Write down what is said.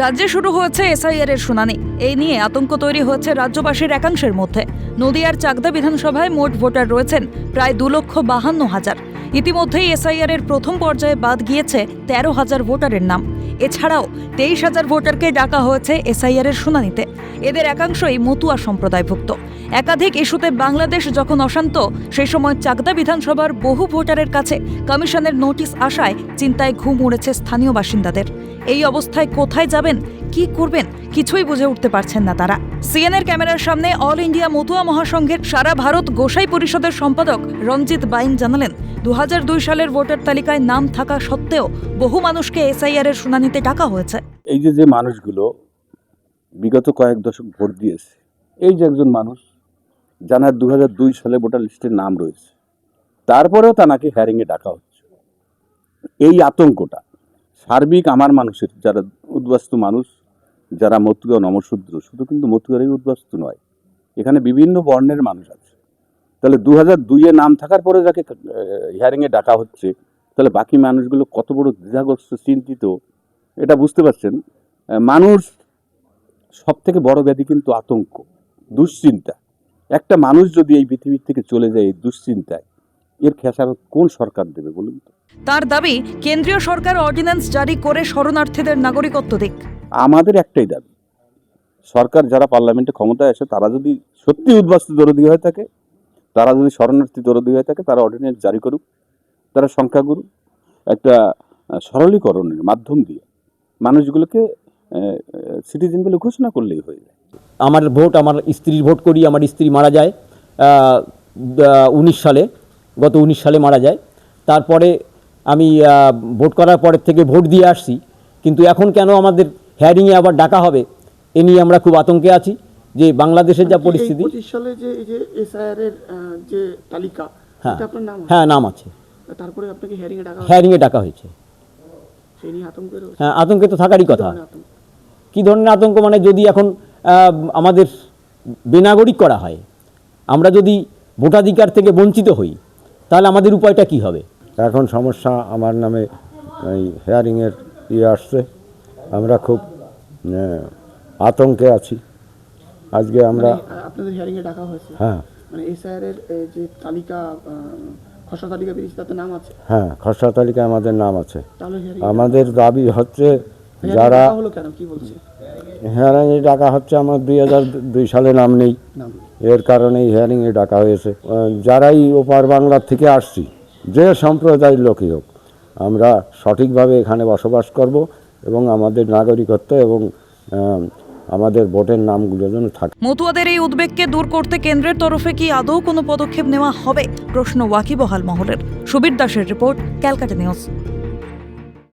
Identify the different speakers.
Speaker 1: রাজ্যে শুরু হয়েছে এসআইআর এর শুনানি। এই নিয়ে আতঙ্ক তৈরি হয়েছে রাজ্যবাসীর একাংশের মধ্যে। নদিয়ার চাকদা বিধানসভায় মোট ভোটার রয়েছেন প্রায় দু লক্ষ বাহান্ন হাজার। ইতিমধ্যেই এসআইআর এর প্রথম পর্যায়ে বাদ গিয়েছে তেরো হাজার ভোটারের নাম। এছাড়াও তেইশ হাজার ভোটারকে ডাকা হয়েছে এসআইআর এর শুনানিতে। এদের একাংশই মতুয়া সম্প্রদায়ভুক্ত। একাধিক ইস্যুতে বাংলাদেশ যখন অশান্ত, সেই সময় চাকদা বিধানসভার বহু ভোটারের কাছে কমিশনের নোটিশ আসায় চিন্তায় ঘুম উড়েছে স্থানীয় বাসিন্দাদের। এই অবস্থায় কোথায় যাবেন কি করবেন? কিছুই বুঝে উঠতে পারছেন না তারা। সিএনএর ক্যামেরার সামনে অল ইন্ডিয়া মতুয়া মহাসংঘের সারা ভারত গোসাই পরিষদের সম্পাদক রঞ্জিত বাইন জানালেন দু হাজার দুই সালের ভোটার তালিকায় নাম থাকা সত্ত্বেও বহু মানুষকে এসআইআর এর শুনানিতে ডাকা হয়েছে।
Speaker 2: এই যে যে মানুষগুলো বিগত কয়েক দশক ভোট দিয়েছে, এই যে একজন মানুষ, জানার দু সালে ভোটার লিস্টের নাম রয়েছে, তারপরেও তা নাকি হ্যারিংয়ে ডাকা হচ্ছে। এই আতঙ্কটা সার্বিক আমার মানুষের, যারা উদ্বাস্তু মানুষ যারা মতুয়া নমশূদ্র, শুধু কিন্তু মতুয়ারই উদ্বাস্তু নয়, এখানে বিভিন্ন বর্ণের মানুষ আছে। তাহলে দু হাজার দুইয়ে নাম থাকার পরে যাকে হিয়ারিংয়ে ডাকা হচ্ছে, তাহলে বাকি মানুষগুলো কত বড় দ্বিধাগ্রস্ত, চিন্তিত, এটা বুঝতে পারছেন? মানুষ সব থেকে বড় ব্যাধি কিন্তু আতঙ্ক, দুশ্চিন্তা। একটা মানুষ যদি এই পৃথিবীর থেকে চলে যায় এই দুশ্চিন্তায়, এর খেসারত কোন সরকার দেবে বলুন তো?
Speaker 1: তার দাবি, কেন্দ্রীয় সরকার অর্ডিন্যান্স জারি করে শরণার্থীদের নাগরিকত্ব দিক।
Speaker 2: আমাদের একটাই দাবি। সরকার যারা পার্লামেন্টে ক্ষমতায় আসে তারা যদি সত্যি উদ্বাস্তু দরদি হয়ে থাকে, তারা যদি শরণার্থী দরদি হয়ে থাকে, তারা অর্ডিন্যান্স জারি করুক, তারা সংখ্যাগুরু, একটা সরলীকরণের মাধ্যম দিয়ে মানুষগুলোকে সিটিজেনগুলো ঘোষণা করলেই হয়ে যায়।
Speaker 3: আমার ভোট, আমার স্ত্রীর ভোট করি, আমার স্ত্রী মারা যায় উনিশ সালে, গত উনিশ সালে মারা যায়। তারপরে আমি ভোট করার পরের থেকে ভোট দিয়ে আসছি। কিন্তু এখন কেন আমাদের হ্যারিংয়ে আবার ডাকা হবে এ নিয়ে আমরা খুব আতঙ্কে আছি যে বাংলাদেশের যা পরিস্থিতি
Speaker 4: সালে যে এই যে এসআইআর এর যে তালিকা
Speaker 3: হ্যাঁ।
Speaker 4: আপনার নাম আছে?
Speaker 3: হ্যাঁ নাম আছে।
Speaker 4: তারপরে আপনাকে হিয়ারিং ডাকা হয়
Speaker 3: হ্যারিংয়ে ডাকা হয়েছে।
Speaker 4: সেই নিয়ে আতঙ্কের
Speaker 3: হ্যাঁ আতঙ্কে তো থাকারই কথা। কী ধরনের আতঙ্ক? মানে যদি এখন আমাদের বেনাগরিক করা হয় আমরা যদি ভোটাধিকার থেকে বঞ্চিত হই তাহলে আমাদের উপায়টা কি হবে?
Speaker 5: এখন সমস্যা আমার নামে এই হেয়ারিংয়ের ইয়ে আসছে। আমরা খুব আতঙ্কে আছি। আজকে আমরা
Speaker 4: মানে, আপনাদের হিয়ারিং এ ডাকা হয়েছে।
Speaker 5: হ্যাঁ।
Speaker 4: মানে এর যে তালিকা খসড়া তালিকা বেরিয়েছে তাতে নাম আছে?
Speaker 5: হ্যাঁ খসড়া তালিকায় আমাদের নাম আছে। আমাদের দাবি হচ্ছে যারা
Speaker 4: হলো কেন? কি বলছে?
Speaker 5: হেয়ারিংয়ে ডাকা হচ্ছে আমার দুই হাজার দুই সালে নাম নেই। এর কারণেই হিয়ারিংয়ে ডাকা হয়েছে। যারাই ওপার বাংলার থেকে আসছি যে সম্প্রদায়ের লোকই হোক আমরা সঠিকভাবে এখানে বসবাস করব। এবং আমাদের নাগরিকত্ব এবং আমাদের ভোটের নামগুলো যেন থাকে।
Speaker 1: মতুয়াদের এই উদ্বেগকে দূর করতে কেন্দ্রের তরফে কি আদৌ কোনো পদক্ষেপ নেওয়া হবে? প্রশ্ন ওয়াকিবহাল মহলের। সুবীর দাসের রিপোর্ট, ক্যালকাটা নিউজ।